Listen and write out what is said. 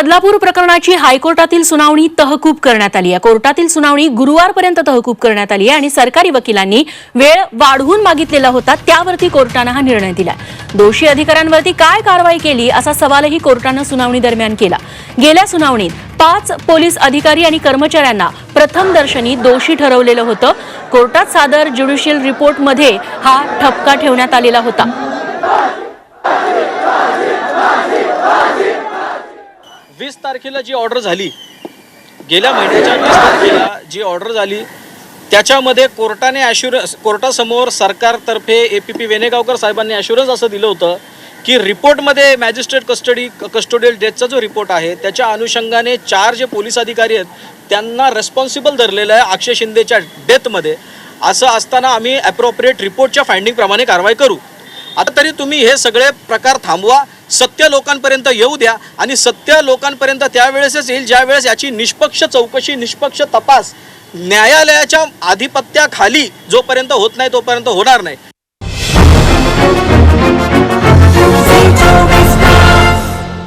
बदलापूर प्रकरणाची हायकोर्टातील सुनावणी तहकूब करण्यात आली आहे. कोर्टातील सुनावणी गुरुवारपर्यंत तहकूब करण्यात आली आहे आणि सरकारी वकिलांनी वेळ वाढवून मागितलेला होता त्यावरती कोर्टानं हा निर्णय दिला दोषी अधिकाऱ्यांवरती काय कारवाई केली असा सवालही कोर्टानं सुनावणी दरम्यान केला. गेल्या सुनावणीत पाच पोलीस अधिकारी आणि कर्मचाऱ्यांना प्रथम दर्शनी दोषी ठरवलेलं होतं. कोर्टात सादर ज्युडिशियल रिपोर्टमध्ये हा ठपका ठेवण्यात आलेला होता. वीस तारखेला जी ऑर्डर झाली गेल्या महिन्याच्या वीस तारखेला जी ऑर्डर झाली त्याच्यामध्ये कोर्टाने ॲश्युरन्स कोर्टासमोर सरकारतर्फे ए पी पी वेनेगावकर साहेबांनी ॲश्युरन्स असं दिलं होतं की रिपोर्टमध्ये मॅजिस्ट्रेट कस्टडी कस्टोडियल डेथचा जो रिपोर्ट आहे त्याच्या अनुषंगाने चार जे पोलीस अधिकारी आहेत त्यांना रेस्पॉन्सिबल धरलेलं आहे अक्षय शिंदेच्या डेथमध्ये असं असताना आम्ही ॲप्रोप्रिएट रिपोर्टच्या फायंडिंगप्रमाणे कारवाई करू. आता तरी तुम्ही हे सगळे प्रकार थांबवा. सत्य लोकांपर्यंत येऊ द्या आणि सत्य लोकांपर्यंत त्यावेळेसच येईल ज्यावेळेस याची निष्पक्ष चौकशी निष्पक्ष तपास न्यायालयाच्या आधिपत्याखाली जोपर्यंत होत नाही तोपर्यंत होणार नाही.